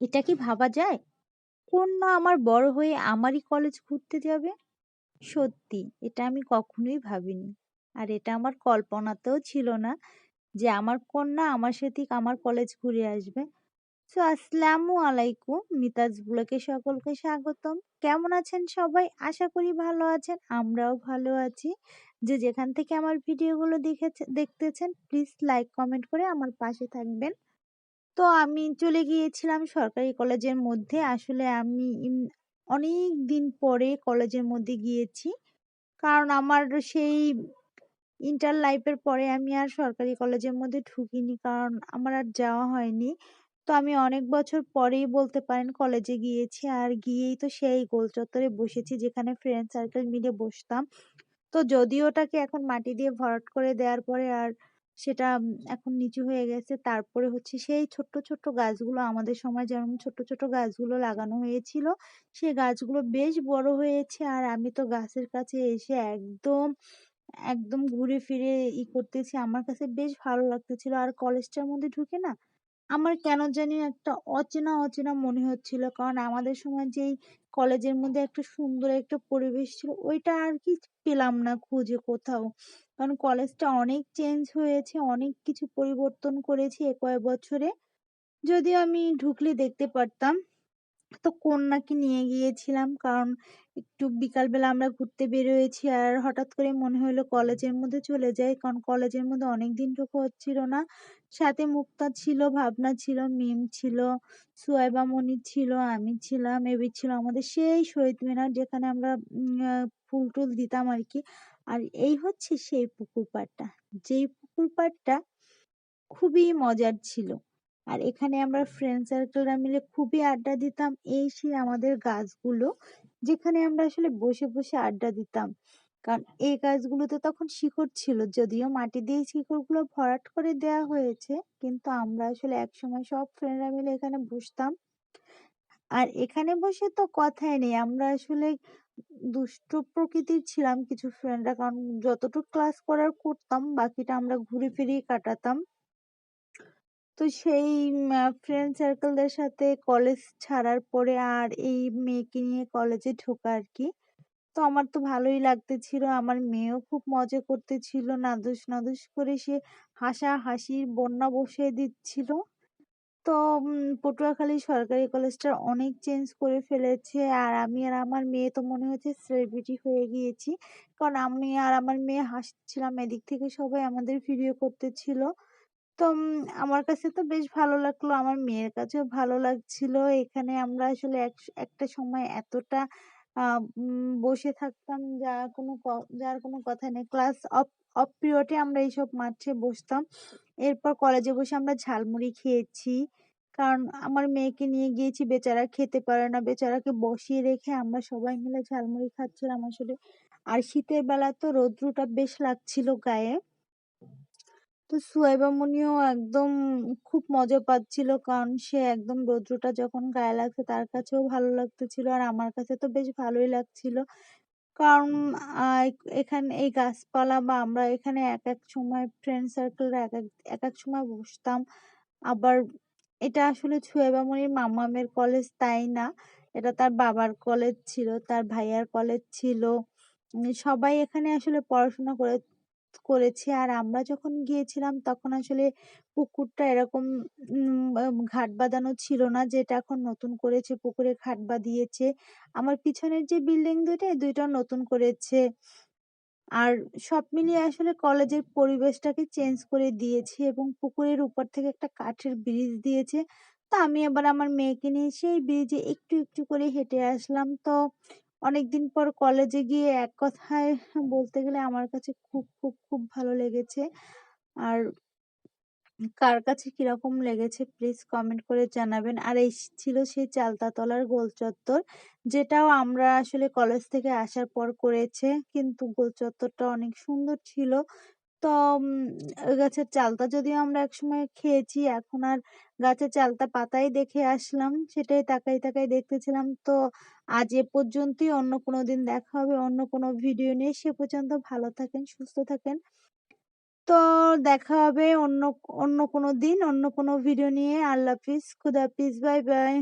এটা কি ভাবা যায়? কন্যা আমার বড় হয়ে আমারই কলেজ ঘুরতে যাবে? সত্যি, এটা আমি কখনোই ভাবিনি। আর এটা আমার কল্পনাতেও ছিল না যে আমার কন্যা আমার সাথে আমার কলেজ ঘুরে আসবে। সো আসসালামু আলাইকুম, মিতাজ ব্লগে সকলকে স্বাগতম। কেমন আছেন সবাই? আশা করি ভালো আছেন। আমরাও ভালো আছি। যে যেখান থেকে আমার ভিডিওগুলো দেখেছে, দেখতেছেন প্লিজ লাইক কমেন্ট করে আমার পাশে থাকবেন। তো আমি চলে গিয়েছিলাম সরকারি কলেজের মধ্যে। আসলে আমি অনেক দিন পরে কলেজের মধ্যে গিয়েছি। কারণ আমার সেই ইন্টার লাইফের পরে আমি আর সরকারি কলেজের মধ্যে ঢুকিনি। কারণ আমার আর যাওয়া হয়নি। তো আমি অনেক বছর পরেই বলতে পারেন কলেজে গিয়েছি। আর গিয়েই তো সেই গোল চত্বরে বসেছি যেখানে ফ্রেন্ড সার্কেল মিলে বসতাম। তো যদিও ওটাকে এখন মাটি দিয়ে ভরাট করে দেওয়ার পরে আর সেটা এখন নিচু হয়ে গেছে। তারপরে হচ্ছে সেই ছোট্ট, ছোট্ট গাছগুলো আমাদের সময় যেমন ছোট ছোট গাছগুলো লাগানো হয়েছিল, সেই গাছগুলো বেশ বড় হয়েছে। আর আমি তো গাছের কাছে এসে একদম, একদম ঘুরে ফিরে ই করতেছি। আমার কাছে বেশ ভালো লাগতেছিল। আর কলেজটার মধ্যে ঢুকে না আমার কেন জানি একটা অচেনা, অচেনা মনে হচ্ছিল। কারণ আমাদের সময় যেই কলেজের মধ্যে একটা সুন্দর একটা পরিবেশ ছিল, ওইটা আর কি পেলাম না খুঁজে কোথাও। কারণ কলেজটা অনেক চেঞ্জ হয়েছে, অনেক কিছু পরিবর্তন করেছে এ কয়েক বছরে। যদিও আমি ঢুকলে দেখতে পারতাম। তো কন্যাকে নিয়ে গিয়েছিলাম। কারণ একটু বিকালবেলা আমরা ঘুরতে বেরিয়েছি আর হঠাৎ করে মনে হলো কলেজের মধ্যে চলে যাই। কারণ কলেজের মধ্যে অনেক দিন ঢোকা হচ্ছিল না। সাথে মুক্তা ছিল, ভাবনা ছিল, মিম ছিল, সুয়াইবা মনি ছিল, আমি ছিলাম, এবি ছিল আমাদের সেই শহীদ মিনার যেখানে আমরা ফুল টুল দিতাম আর কি। আর এই হচ্ছে সেই পুকুর পাড়টা। যেই পুকুর পাড়টা খুবই মজার ছিল। আর এখানে আমরা ফ্রেন্ড সার্কেলরা মিলে খুবই আড্ডা দিতাম। এই সেই আমাদের গাছগুলো যেখানে আমরা আসলে বসে বসে আড্ডা দিতাম। কারণ এই গাছগুলোতে তখন শিকড় ছিল, যদিও মাটি দিয়ে শিকড়গুলো ভরাট করে দেওয়া হয়েছে, কিন্তু আমরা আসলে একসময় সব ফ্রেন্ডরা মিলে এখানে বসতাম। আর এখানে বসে তো কথাই নেই, আমরা আসলে দুষ্ট প্রকৃতির ছিলাম কিছু ফ্রেন্ডরা কারণ যতটুকু ক্লাস করার করতাম, বাকিটা আমরা ঘুরে ফিরিয়ে কাটাতাম। তো সেই ফ্রেন্ড সার্কেলদের সাথে কলেজ ছাড়ার পরে আর এই মেয়েকে নিয়ে কলেজে ঢোকা আর কি তো আমার তো ভালোই লাগতেছিল, আমার মেয়েও খুব মজা করতেছিল, নাদুস নাদুস করে সে হাসা হাসির বন্যা বসিয়ে দিচ্ছিল। তো পটুয়াখালী সরকারি কলেজটা অনেক চেঞ্জ করে ফেলেছে আর আমি আর আমার মেয়ে তো মনে হচ্ছে সেলিব্রিটি হয়ে গিয়েছি। কারণ আমি আর আমার মেয়ে হাসছিলাম, এদিক থেকে সবাই আমাদের ভিডিও করতেছিল। তো আমার কাছে তো বেশ ভালো লাগল। আমার মেয়ের কাছেও ভালো লাগছিল। এখানে আমরা আসলে এক, একটা সময় এতটা বসে থাকতাম যা কোনো যার কোনো কথা নেই। ক্লাস অফ অফ পিরিয়ডে আমরা এইসব মাঠে বসতাম। এরপর কলেজে বসে আমরা ঝালমুড়ি খেয়েছি। কারণ আমার মেয়েকে নিয়ে গিয়েছি, বেচারা খেতে পারে না। বেচারাকে বসিয়ে রেখে আমরা সবাই মিলে ঝালমুড়ি খাচ্ছিলাম আসলে। আর শীতের বেলা তো রৌদ্রটা বেশ লাগছিল গায়ে। তো সুয়াইবা মনিও একদম খুব মজা পাচ্ছিল কারণ সে একদম রৌদ্রটা যখন গায়ে লাগছে তার কাছেও ভালো লাগতেছিল আর আমার কাছে তো বেশ ভালোই লাগছিল। কারণ এখানে এই গাছপালা বা আমরা এখানে এক এক সময় ফ্রেন্ড সার্কেলরা এক এক এক এক সময় বসতাম। আবার এটা আসলে সুয়েবা মনির মামামের কলেজ তাই না এটা তার বাবার কলেজ ছিল তার ভাইয়ার কলেজ ছিল। সবাই এখানে আসলে পড়াশোনা করে করেছে। আর আমরা যখন গিয়েছিলাম তখন আসলে পুকুরটা এরকম ঘাট বাঁধানো ছিল না, যেটা এখন নতুন করেছে, পুকুরে ঘাট বাঁধিয়েছে। আমার পিছনের যে বিল্ডিং দুইটা দুইটা নতুন করেছে। আর সব মিলিয়ে আসলে কলেজের পরিবেশটাকে চেঞ্জ করে দিয়েছে এবং পুকুরের উপর থেকে একটা কাঠের ব্রিজ দিয়েছে। তো আমি আবার আমার মেয়েকে নিয়ে সেই ব্রিজে একটু একটু করে হেঁটে আসলাম। তো অনেকদিন পর কলেজে গিয়ে এক কথায় বলতে গেলে আমার কাছে খুব খুব খুব ভালো লেগেছে। আর কার কাছে কীরকম লেগেছে প্লিজ কমেন্ট করে জানাবেন। আর এই ছিল সেই চালতাতলার গোল চত্বর, যেটাও আমরা আসলে কলেজ থেকে আসার পর করেছে। কিন্তু গোল চত্বরটা অনেক সুন্দর ছিল। তো গাছের চালতা যদিও আমরা একসময় খেয়েছি, এখন আর গাছের চালতা পাতাই দেখে আসলাম, সেটাই তাকাই তাকাই দেখতেছিলাম। তো আজ এ পর্যন্তই, অন্য কোনো দিন দেখা হবে, অন্য কোনো ভিডিও নিয়ে। সে পর্যন্ত ভালো থাকেন, সুস্থ থাকেন। তো দেখা হবে অন্য অন্য কোনো দিন, অন্য কোনো ভিডিও নিয়ে। আল্লাহ হাফিজ, খুদা হাফিজ, বাই বাই।